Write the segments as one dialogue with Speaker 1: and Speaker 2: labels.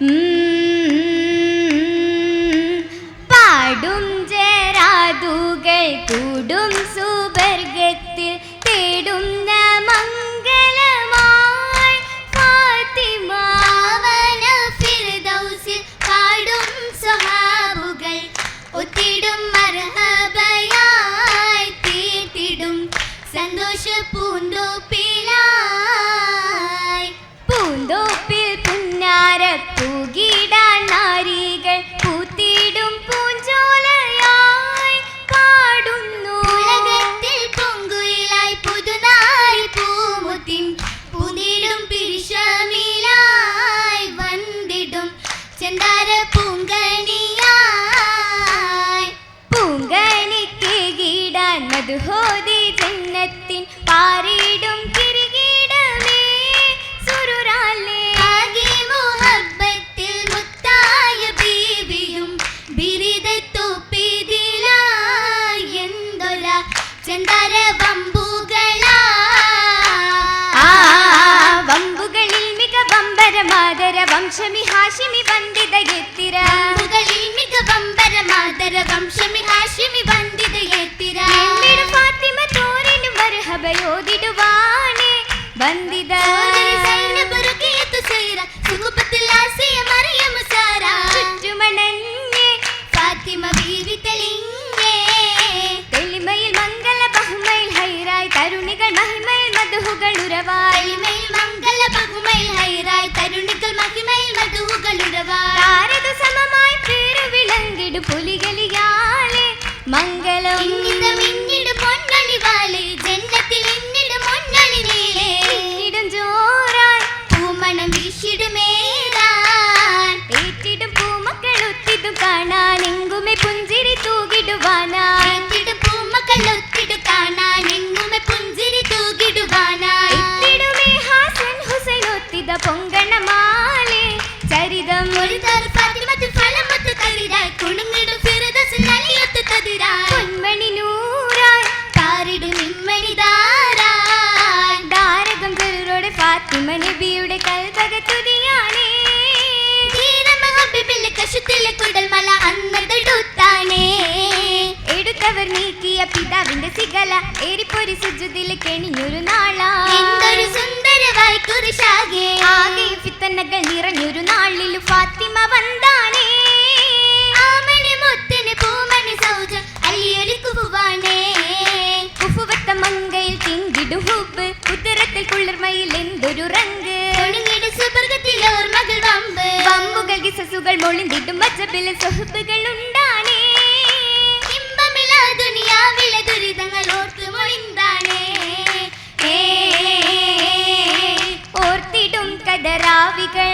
Speaker 1: Hmm. മധുഹോതി ജന്നത്തിൻ പാറിടും കിരീടമേ. സുരുരാലേ.
Speaker 2: ആകെ മുഹബ്ബത്തിൽ മുത്തായ ബീവിയും ബിരുദത്തൊപ്പിതിലായി എന്തൊല ചെന്താര വമ്പുകളാ.
Speaker 1: വമ്പുകളിൽ മിക വമ്പരമാതര വംശമി ഹാഷിമി വന്ദിത എത്തിര
Speaker 2: മിക വമ്പര മാതര വംശമി ഹാഷിമി വന്ദിതയെത്തിര
Speaker 1: വന്ദിത
Speaker 2: കശുത്തിലെ കുടൽമല അന്നതെടുത്താനേ.
Speaker 1: എടുത്തവർ നീക്കിയ പിതാവിന്റെ സിഗല ഏരിപ്പൊരി സുജുതിൽ കെണിഞ്ഞൊരു നാളാ.
Speaker 2: എന്തൊരു സുന്ദരമായി കുറിശാകെ
Speaker 1: ആകെ ഫിത്തനകൾ നിറഞ്ഞൊരു നാളിൽ ഫാത്തിമ വന്താനേ
Speaker 2: ആമണി മുത്തിന് പൂമണി സൗജ അലിയൊരു കുവാണേ
Speaker 1: ഉഫുവത്ത മങ്കയിൽ തിങ്കിടും ഹുബ് ഉത്തരത്തിൽ കുളിർമയിൽ എന്തൊരു റങ്ക്
Speaker 2: ഓർമ്മകൾ
Speaker 1: സസുകൾ മൊളിന്തിടും വച്ചപ്പിൽ സുഹബുകൾ ഉണ്ടാനേ
Speaker 2: ഇമ്പമില്ല ദുനിയാവിലെ ദുരിതങ്ങൾ ഓർത്ത് മൊഴിന്താനേ
Speaker 1: ഓർത്തിടും കതറാവികൾ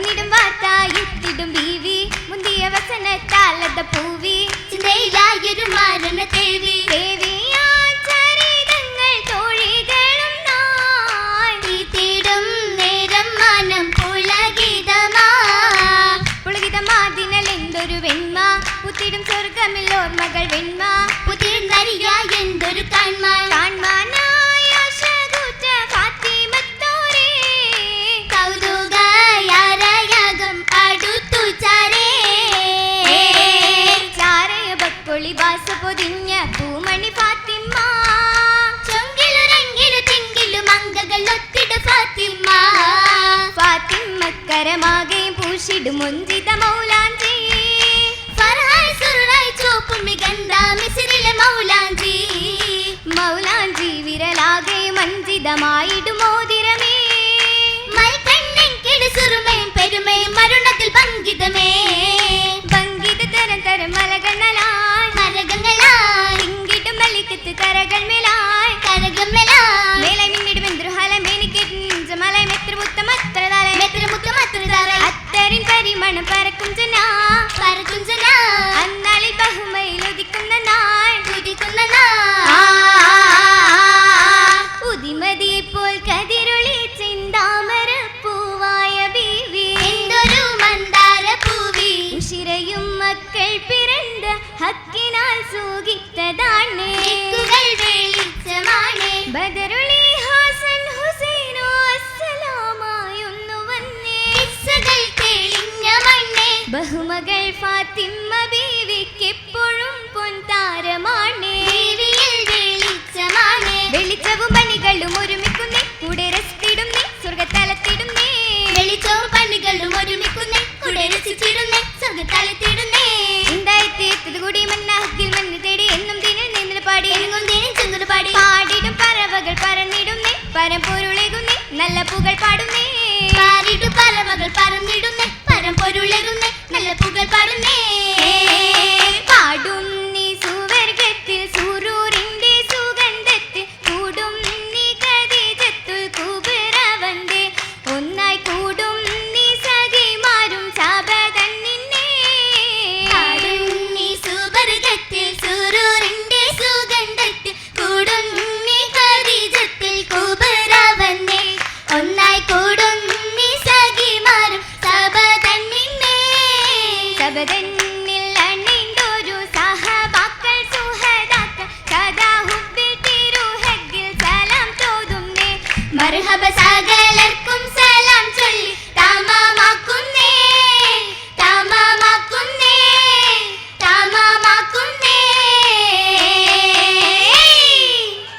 Speaker 2: ഒന്നിടും
Speaker 1: വാത്തായിത്തിടും ബീവി. മുന്തിയ വസനത്താലത പൂവി.
Speaker 2: ചിന്തയിലായൊരു മരണ തേവി
Speaker 1: തേവി വെൺമ പുത്തിടും
Speaker 2: എന്തൊരു കൺമാൻ
Speaker 1: ലിബാസ പൊതിഞ്ഞ പൂമണി ഫാത്തിമ്മ
Speaker 2: ചൊങ്കിലു രങ്കിലു തിങ്കിലു ഒത്തിട ഫാത്തിമ്മ
Speaker 1: ഫാത്തിമ്മക്കരമാകെ പൂശിടും മുഞ്ചിത മൗലാഞ്ചി.
Speaker 2: മൗലാഞ്ചി.
Speaker 1: മൗലാഞ്ചി വിരലാകെ മഞ്ചിതമായിട്ട് കരകൾ മിലായ്
Speaker 2: കരകൾ മിലായ്.
Speaker 1: മകൾ ഫാത്തിമ